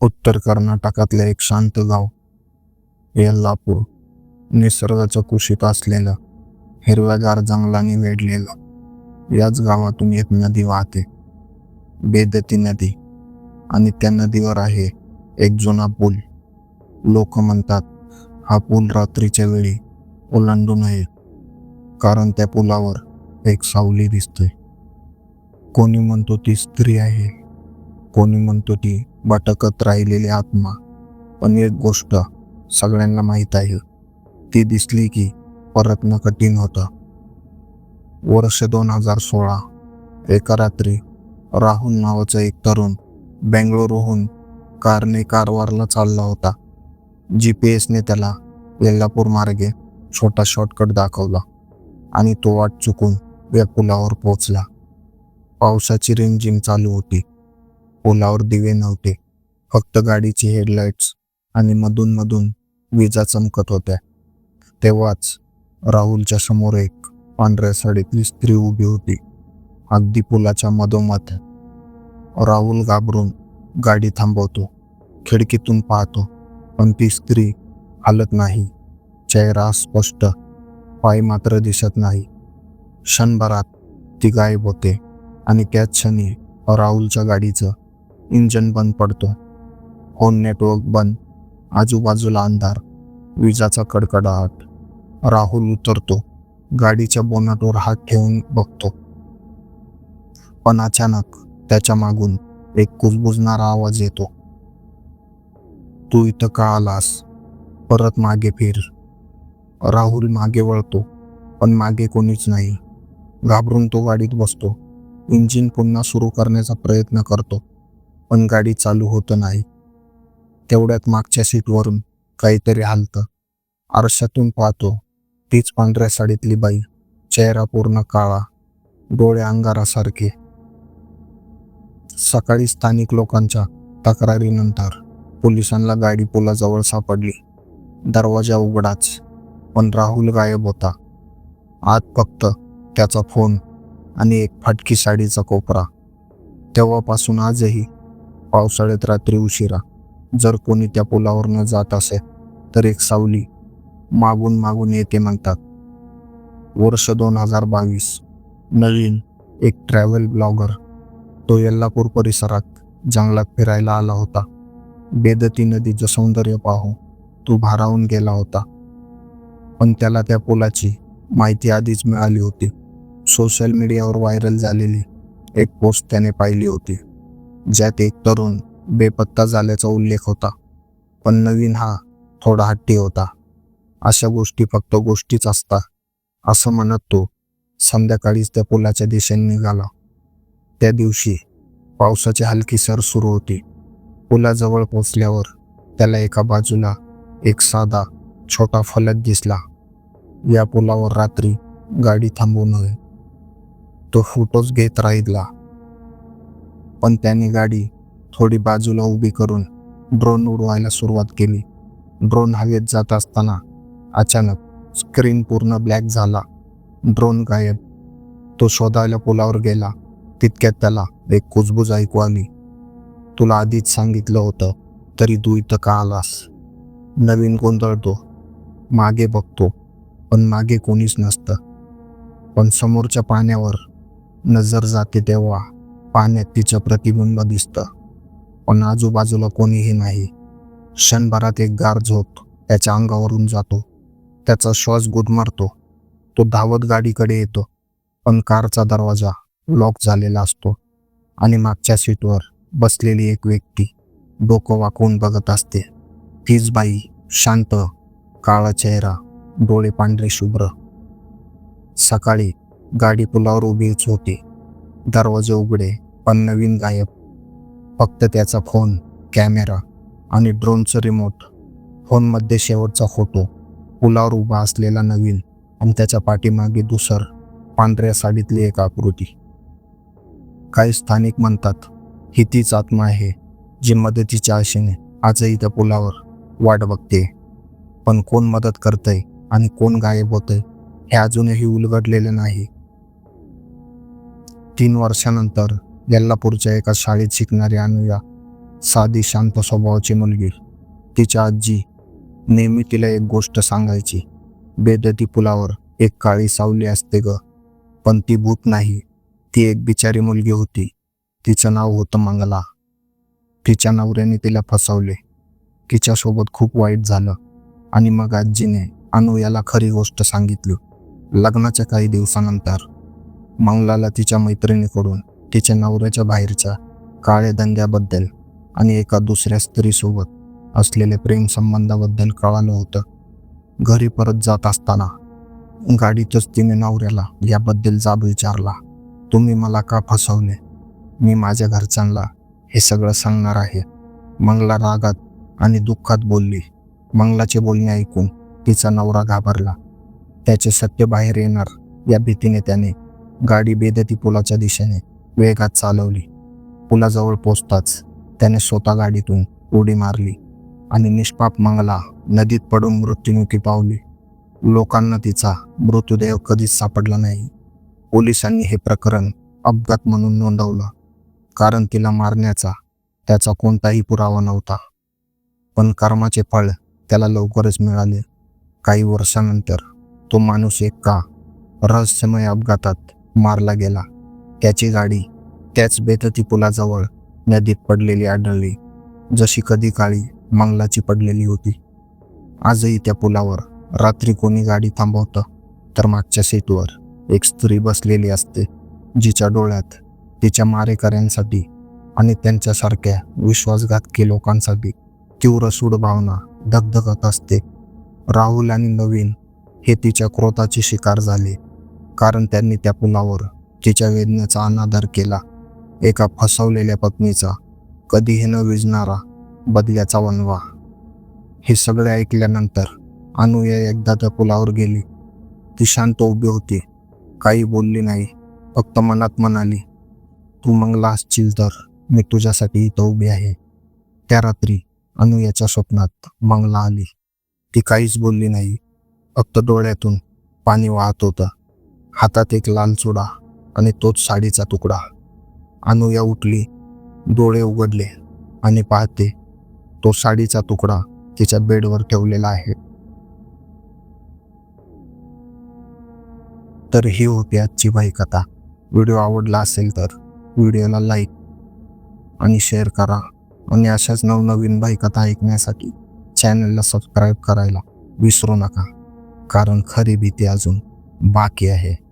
उत्तर कर्नाटकातले एक शांत गाव येल्लापूर. निसर्गाचं कुशीत असलेलं हिरव्यागार जंगलाने वेढलेलं. याच गावातून एक नदी वाहते. बेदती नदी. आणि त्या नदीवर आहे एक जुना पूल. लोक म्हणतात हा पूल रात्रीच्या वेळी ओलांडू नये कारण त्या पुलावर एक सावली दिसते कोणी म्हणतो ती स्त्री आहे कोणी म्हणतो ती भटकत राहिलेली आत्मा. पण एक गोष्ट सगळ्यांना माहीत आहे. ती दिसली की परतणं कठीण होतं. वर्ष दोन हजार सोळा. एका रात्री राहुल नावाचा एक तरुण बेंगळुरूहून कारने कारवारला चालला होता. जी पी एसने त्याला येल्लापूर मार्गे छोटा शॉर्टकट दाखवला आणि तो वाट चुकून या पुलावर पावसाची रिमझिम चालू होती. पुलावर दिवे नव्हते. फक्त गाडीची हेडलाईट्स आणि मधून मधून विजा चमकत होत्या. तेव्हाच राहुलच्या समोर एक पांढऱ्या साडीतली स्त्री उभी होती. अगदी पुलाच्या मधोमध. राहुल घाबरून गाडी थांबवतो. खिडकीतून पाहतो. पण ती स्त्री हलत नाही. चेहरा स्पष्ट पाय मात्र दिसत नाही. क्षणभरात ती गायब होते. आणि त्याच क्षणी राहुलच्या गाडीचं इंजन बंद पडतो. फोन नेटवर्क बंद. आजूबाजूला अंधार. विजाचा कडकडाट. राहुल उतरतो. गाडीच्या बोनटवर हात ठेवून बघतो. पण अचानक त्याच्या मागून एक कुजबुजणारा आवाज येतो. तू इथं का आलास? परत मागे फिर. राहुल मागे वळतो पण मागे कोणीच नाही. घाबरून तो गाडीत बसतो. इंजिन पुन्हा सुरू करण्याचा प्रयत्न करतो. पण गाडी चालू होत नाही. तेवढ्यात मागच्या सीटवरून काहीतरी हालतं. आरशातून पाहतो तीच पांढऱ्या साडीतली बाई चेहरा पूर्ण काळा डोळे अंगारासारखे. सकाळी स्थानिक लोकांच्या तक्रारीनंतर पोलिसांना गाडी पुलाजवळ सापडली. दरवाजा उघडाच पण राहुल गायब होता. आत फक्त त्याचा फोन आणि एक फाटकी साडीचा कोपरा. तेव्हापासून आजही पावसाळ्यात रात्री उशिरा जर कोणी त्या पुलावरनं जात असेल तर एक सावली मागून मागून येते म्हणतात. वर्ष दोन हजार बावीस नवीन एक ट्रॅव्हल ब्लॉगर तो यल्लापूर परिसरात जंगलात फिरायला आला होता. बेदती नदीचं सौंदर्य पाहून तो भारावून गेला होता. पण त्याला त्या पुलाची माहिती आधीच मिळाली होती. सोशल मीडियावर व्हायरल झालेली एक पोस्ट त्याने पाहिली होती. ज्यात एक तरुण बेपत्ता झाल्याचा उल्लेख होता. पण नवीन हा थोडा हट्टी होता. अशा गोष्टी फक्त गोष्टीच असतात असं म्हणत तो संध्याकाळीच त्या पुलाच्या दिशेने निघाला. त्या दिवशी पावसाची हलकी सर सुरू होती. पुलाजवळ पोचल्यावर त्याला एका बाजूला एक साधा छोटा फलक दिसला. या पुलावर रात्री गाडी थांबू नये तो फोटोज घेत राहिला. पण त्याने गाडी थोडी बाजूला उभी करून ड्रोन उडवायला सुरुवात केली. ड्रोन हवेत जात असताना अचानक स्क्रीन पूर्ण ब्लॅक झाला. ड्रोन गायब. तो शोधायला पुलावर गेला. तितक्यात त्याला एक कुजबुज ऐकू आली. तुला आधीच सांगितलं होतं तरी तू इथं का आलास? नवीन गोंधळतो. मागे बघतो. पण मागे कोणीच नसतं. पण समोरच्या पाण्यावर नजर जाते तेव्हा पाण्यात तिचं प्रतिबिंब दिसतं. पण आजूबाजूला कोणीही नाही. क्षणभरात एक गार झोप त्याच्या अंगावरून जातो. त्याचा श्वास गुदमरतो. तो धावत गाडीकडे येतो. पण कारचा दरवाजा लॉक झालेला असतो. आणि मागच्या सीटवर बसलेली एक व्यक्ती डोकं वाकवून बघत असते. तीच बाई शांत काळा चेहरा डोळे पांढरे शुभ्र. सकाळी गाडी पुलावर उभीच होती. दरवाजे उघडे पण नवीन गायब. फक्त त्याचा फोन कॅमेरा आणि ड्रोनचं रिमोट. फोनमध्ये शेवटचा फोटो. पुलावर उभा असलेला नवीन आणि त्याच्या पाठीमागे दुसर पांढऱ्या साडीतली एक आकृती. काही स्थानिक म्हणतात ही तीच आत्मा आहे जी मदतीच्या आशेने आजही त्या पुलावर वाट बघते. पण कोण मदत करतंय आणि कोण गायब होतंय हे अजूनही उलगडलेलं नाही. तीन वर्षानंतर यल्लापूरच्या एका शाळेत शिकणारी अनुया साधी शांत स्वभावाची मुलगी. तिच्या आजी नेहमी तिला एक गोष्ट सांगायची बेदती पुलावर एक काळी सावली असते ग पण ती भूत नाही. ती एक बिचारी मुलगी होती. तिचं नाव होतं मंगला. तिच्या नवऱ्याने तिला फसवले. तिच्यासोबत खूप वाईट झालं आणि मग आजीने अनु याला खरी गोष्ट सांगितली. लग्नाच्या काही दिवसानंतर मंगलाला तिच्या मैत्रिणीकडून तिच्या नवऱ्याच्या बाहेरच्या काळ्या धंद्याबद्दल आणि एका दुसऱ्या स्त्रीसोबत असलेल्या प्रेम संबंधाबद्दल कळालं होतं. घरी परत जात असताना गाडीतच तिने नवऱ्याला याबद्दल जाब विचारला तुम्ही मला का फसवले? मी माझ्या घरच्यांना हे सगळं सांगणार आहे. मंगला रागात आणि दुःखात बोलली. मंगलाचे बोलणे ऐकून तिचा नवरा घाबरला. त्याचे सत्य बाहेर येणार. या भीतीने त्याने गाडी बेदती पुलाच्या दिशेने वेगात चालवली. पुलाजवळ पोचताच त्याने स्वतः गाडीतून उडी मारली आणि निष्पाप मंगला नदीत पडून मृत्युमुखी पावली. लोकांना तिचा मृत्यूदेह कधीच सापडला नाही. पोलिसांनी हे प्रकरण अपघात म्हणून नोंदवलं कारण तिला मारण्याचा त्याचा कोणताही पुरावा नव्हता. पण कर्माचे फळ त्याला लवकरच मिळाले. काही वर्षानंतर तो माणूस एका रहस्यमय अपघातात मारला गेला. त्याची गाडी त्याच बेतती पुलाजवळ नदीत पडलेली आढळली जशी कधी काळी मंगलाची पडलेली होती. आजही त्या पुलावर रात्री कोणी गाडी थांबवतं तर मागच्या सीटवर एक स्त्री बसलेली असते जिच्या डोळ्यात तिच्या मारेकऱ्यांसाठी आणि त्यांच्यासारख्या विश्वासघातकी लोकांसाठी तीव्र सूडभावना धगधगत असते. राहुल आणि नवीन हे तिच्या क्रोधाची शिकार झाले. कारण त्यांनी त्या पुलावर तिच्या वेदनेचा अनादर केला. एका फसवलेल्या पत्नीचा कधीही न विजणारा बदल्याचा वनवा हे सगळे ऐकल्यानंतर अनुया एकदा त्या पुलावर गेली. ती शांत उभी होती. काही बोलली नाही. फक्त मनात म्हणाली तू मंगला असशील तर मी तुझ्यासाठी इथं उभी आहे. त्या रात्री अनुयाच्या स्वप्नात मंगला आली. ती काहीच बोलली नाही. फक्त डोळ्यातून पाणी वाहत होतं. हातात एक लाल चुडा आणि तोच साडीचा तुकडा. अनुया उठली डोळे उघडले आणि पाहते तो साडीचा तुकडा तिच्या बेडवर ठेवलेला आहे. तर ही होती आजची बाई कथा. व्हिडिओ आवडला असेल तर व्हिडिओला लाईक आणि शेअर करा आणि अशाच नवनवीन बाई कथा ऐकण्यासाठी चॅनलला सबस्क्राईब करायला विसरू नका कारण खरी भीती अजून बाकी आहे.